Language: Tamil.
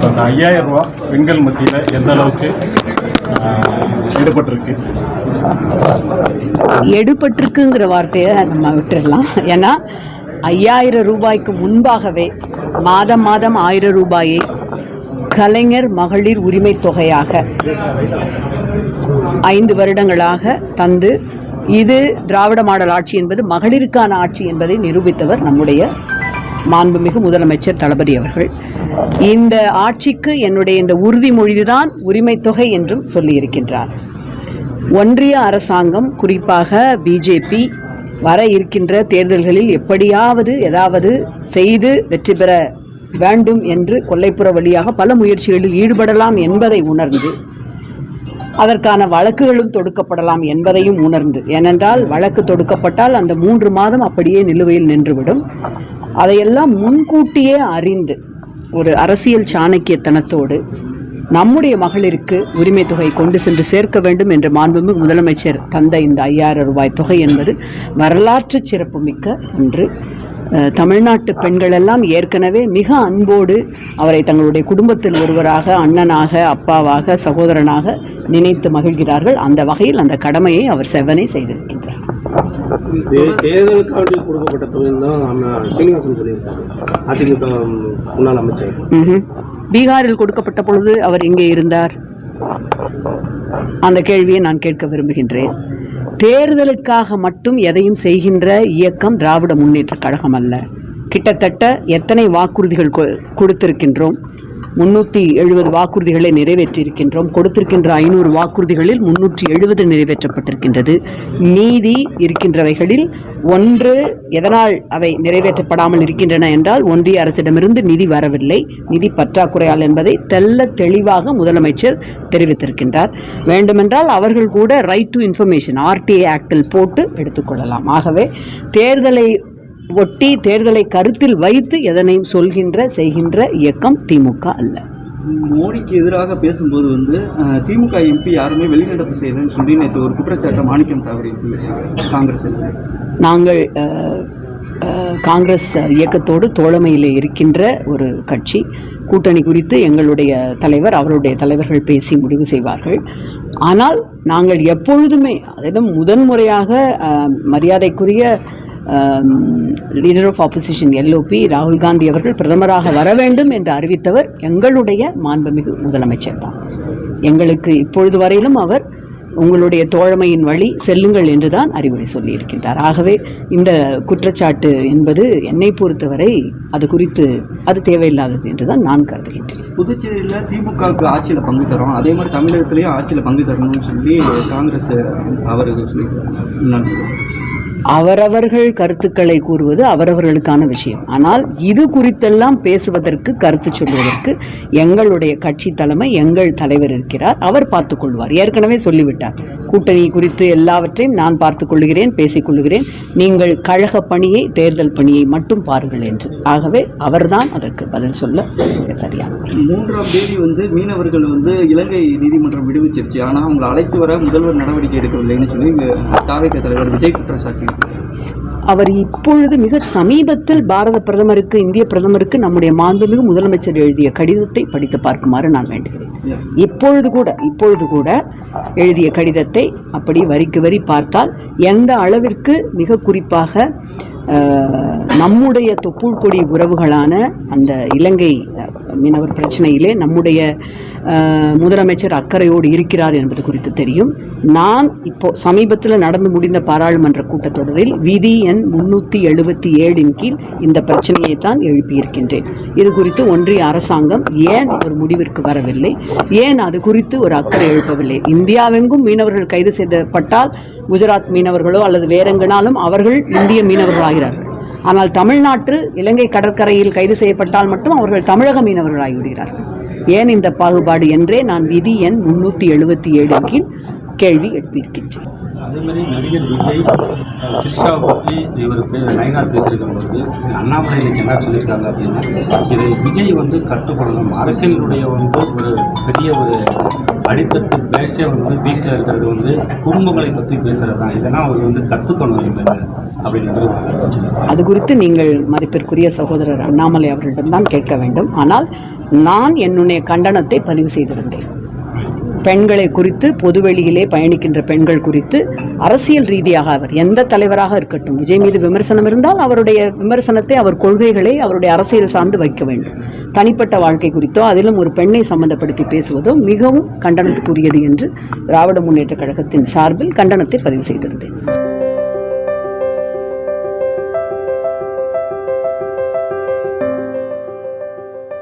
இப்போ அந்த ஐயாயிரம் ரூபா பெண்கள் மத்தியில் எந்த அளவுக்கு ஈடுபட்டிருக்கு? எடுபட்டிருக்குங்கிற வார்த்தையை நம்ம விட்டுடலாம் ஏன்னா ஐயாயிரம் ரூபாய்க்கு முன்பாகவே மாதம் மாதம் ஆயிரம் ரூபாயை கலைஞர் மகளிர் உரிமை தொகையாக ஐந்து வருடங்களாக தந்து இது திராவிட மாடல் ஆட்சி என்பது மகளிருக்கான ஆட்சி என்பதை நிரூபித்தவர் நம்முடைய மாண்புமிகு முதலமைச்சர் தளபதி அவர்கள். இந்த ஆட்சிக்கு என்னுடைய இந்த உறுதிமொழிதான் உரிமை தொகை என்றும் சொல்லியிருக்கின்றார். ஒன்றிய அரசாங்கம் குறிப்பாக பிஜேபி வர இருக்கின்ற தேர்தல்களில் எப்படியாவது ஏதாவது செய்து வெற்றி பெற வேண்டும் என்று கொல்லைப்புற வழியாக பல முயற்சிகளில் ஈடுபடலாம் என்பதை உணர்ந்து அதற்கான வழக்குகளும் தொடுக்கப்படலாம் என்பதையும் உணர்ந்து. ஏனென்றால் வழக்கு தொடுக்கப்பட்டால் அந்த மூன்று மாதம் அப்படியே நிலுவையில் நின்றுவிடும். அதையெல்லாம் முன்கூட்டியே அறிந்து ஒரு அரசியல் சாணக்கியத்தனத்தோடு நம்முடைய மகளிருக்கு உரிமை தொகை கொண்டு சென்று சேர்க்க வேண்டும் என்று மாண்புமிகு முதலமைச்சர் தந்த இந்த ஐயாயிரம் ரூபாய் தொகை என்பது வரலாற்று சிறப்புமிக்க ஒன்று. தமிழ்நாட்டு பெண்கள் எல்லாம் ஏற்கனவே மிக அன்போடு அவரை தங்களுடைய குடும்பத்தில் ஒருவராக அண்ணனாக அப்பாவாக சகோதரனாக நினைத்து மகிழ்கிறார்கள். அந்த வகையில் அந்த கடமையை அவர் செவ்வனே செய்திருக்கின்றார். தேர்தலுக்காண்டி கொடுக்கப்பட்ட தொகைன்னு தான் அண்ணா சீனிவாசன் சொல்லியிருக்காரு. அதிமுக முன்னாள் அமைச்சர். பீகாரில் கொடுக்கப்பட்ட பொழுது அவர் எங்கே இருந்தார். அந்த கேள்வியை நான் கேட்க விரும்புகின்றேன். தேர்தலுக்காக மட்டும் எதையும் செய்கின்ற இயக்கம் திராவிட முன்னேற்ற கழகம் அல்ல. கிட்டத்தட்ட எத்தனை வாக்குறுதிகள் கொடுத்திருக்கின்றோம்? முன்னூற்றி எழுபது வாக்குறுதிகளை நிறைவேற்றியிருக்கின்றோம். கொடுத்திருக்கின்ற ஐநூறு வாக்குறுதிகளில் முன்னூற்றி எழுபது நிறைவேற்றப்பட்டிருக்கின்றது. மீதி இருக்கின்றவைகளில் ஒன்று எதனால் அவை நிறைவேற்றப்படாமல் இருக்கின்றன என்றால் ஒன்றிய அரசிடமிருந்து நிதி வரவில்லை. நிதி பற்றாக்குறையால் என்பதை தெல்ல தெளிவாக முதலமைச்சர் தெரிவித்திருக்கின்றார். வேண்டுமென்றால் அவர்கள் கூட ரைட் டு இன்ஃபர்மேஷன் ஆர்டிஏ ஆக்டில் போட்டு எடுத்துக்கொள்ளலாம் ஆகவே தேர்தலை ஒட்டி தேர்தலை கருத்தில் வைத்து எதனையும் சொல்கின்ற செய்கின்ற இயக்கம் திமுக அல்ல. மோடிக்கு எதிராக பேசும்போது வந்து திமுக எம்பி யாருமே வெளிநடப்பு செய்யலன்னு சொல்லி நேற்று ஒரு குற்றச்சாட்டை மாணிக்கம் தவறி காங்கிரஸ் நாங்கள் காங்கிரஸ் இயக்கத்தோடு தோழமையில் இருக்கின்ற ஒரு கட்சி. கூட்டணி குறித்து எங்களுடைய தலைவர் அவருடைய தலைவர்கள் பேசி முடிவு செய்வார்கள். ஆனால் நாங்கள் எப்பொழுதுமே அதிலும் முதன்முறையாக மரியாதைக்குரிய லீடர் ஆஃப் ஆப்போசிஷன் எல்ஓபி ராகுல் காந்தி அவர்கள் பிரதமராக வர வேண்டும் என்று அறிவித்தவர் எங்களுடைய மாண்புமிகு முதலமைச்சர் தான். எங்களுக்கு இப்பொழுது வரையிலும் அவர் உங்களுடைய தோழமையின் வழி செல்லுங்கள் என்றுதான் அறிவுரை சொல்லியிருக்கின்றார். ஆகவே இந்த குற்றச்சாட்டு என்பது என்னை பொறுத்தவரை அது குறித்து அது தேவையில்லாதது என்றுதான் நான் கருதுகின்றேன். புதுச்சேரியில் திமுகவுக்கு ஆட்சியில் பங்கு தரோம் அதே மாதிரி தமிழகத்திலையும் ஆட்சியில் பங்கு தரணும்னு சொல்லி காங்கிரஸ் அவர்கள் சொல்லியிருக்காங்க. அவரவர்கள் கருத்துக்களை கூறுவது அவரவர்களுக்கான விஷயம். ஆனால் இது குறித்தெல்லாம் பேசுவதற்கு கருத்து சொல்வதற்கு எங்களுடைய கட்சி தலைமை எங்கள் தலைவர் இருக்கிறார். அவர் பார்த்துக்கொள்வார் ஏற்கனவே சொல்லிவிட்டார். கூட்டணி குறித்து எல்லாவற்றையும் நான் பார்த்துக் கொள்கிறேன் பேசிக் கொள்கிறேன் நீங்கள் கழக பணியை தேர்தல் பணியை மட்டும் பாருங்கள் என்று. ஆகவே அவர்தான் அதற்கு பதில் சொல்ல சரியான மூன்றாம் தேதி வந்து மீனவர்கள் வந்து இலங்கை நீதிமன்றம் விடுவிச்சிருச்சு ஆனால் அவங்களை அழைத்து வர முதல்வர் நடவடிக்கை எடுக்கவில்லைன்னு சொல்லி தாவேக தலைவர் விஜய் குற்றச்சாட்டு அவர் இப்பொழுது மிக சமீபத்தில் பாரத பிரதமருக்கு இந்திய பிரதமருக்கு நம்முடைய மாண்புமிகு முதலமைச்சர் எழுதிய கடிதத்தை படித்து பார்க்குமாறு நான் வேண்டுகிறேன். இப்பொழுது கூட இப்பொழுது கூட எழுதிய கடிதத்தை அப்படி வரிக்கு வரி பார்த்தால் எந்த அளவிற்கு மிக குறிப்பாக நம்முடைய தொப்புள் கொடி உறவுகளான அந்த இலங்கை மீனவர் பிரச்சனையிலே நம்முடைய முதலமைச்சர் அக்கறையோடு இருக்கிறார் என்பது குறித்து தெரியும். நான் இப்போ சமீபத்தில் நடந்து முடிந்த பாராளுமன்ற கூட்டத்தொடரில் விதி எண் முன்னூற்றி எழுபத்தி ஏழின் கீழ் இந்த பிரச்சனையை தான் எழுப்பியிருக்கின்றேன். இது குறித்து ஒன்றிய அரசாங்கம் ஏன் ஒரு முடிவிற்கு வரவில்லை? ஏன் அது குறித்து ஒரு அக்கறை எழுப்பவில்லை? இந்தியாவெங்கும் மீனவர்கள் கைது செய்யப்பட்டால் குஜராத் மீனவர்களோ அல்லது வேறெங்கனாலும் அவர்கள் இந்திய மீனவர்களாகிறார்கள் ஆனால் தமிழ்நாட்டில் இலங்கை கடற்கரையில் கைது செய்யப்பட்டால் மட்டும் அவர்கள் தமிழக மீனவர்களாகிவிடுகிறார்கள் ஏன் இந்த பாகுபாடு என்றே நான் விதி எண் முன்னூற்றி எழுபத்தி ஏழு கீழ் கேள்வி எழுப்பியிருக்கின்றேன். அதே மாதிரி நடிகர் விஜய் த்ரிஷாவை பற்றி இவர் நயனார் பேசியிருக்கும் போது அண்ணாமலை இன்னைக்கு என்ன சொல்லியிருக்காங்க அப்படின்னா இதை விஜய் வந்து கட்டுப்படணும். அரசியலுடைய வந்து ஒரு பெரிய ஒரு அடித்தட்டு பேஷே வந்து வீட்டில் இருக்கிறது வந்து குடும்பங்களை பற்றி பேசுறது தான் இதெல்லாம் அவர் வந்து கற்றுக்கணும் கருத்து சொல்லியிருக்காங்க. அது குறித்து நீங்கள் மதிப்பிற்குரிய சகோதரர் அண்ணாமலை அவர்களிடம்தான் கேட்க வேண்டும். ஆனால் நான் என்னுடைய கண்டனத்தை பதிவு செய்திருந்தேன். பெண்களை குறித்து பொதுவெளியிலே பயணிக்கின்ற பெண்கள் குறித்து அரசியல் ரீதியாக அவர் எந்த தலைவராக இருக்கட்டும் விஜய் மீது விமர்சனம் இருந்தால் அவருடைய விமர்சனத்தை அவர் கொள்கைகளை அவருடைய அரசியல் சார்ந்து வைக்க வேண்டும். தனிப்பட்ட வாழ்க்கை குறித்தோ அதிலும் ஒரு பெண்ணை சம்பந்தப்படுத்தி பேசுவதோ மிகவும் கண்டனத்துக்குரியது என்று திராவிட முன்னேற்ற கழகத்தின் சார்பில் கண்டனத்தை பதிவு செய்திருந்தேன்.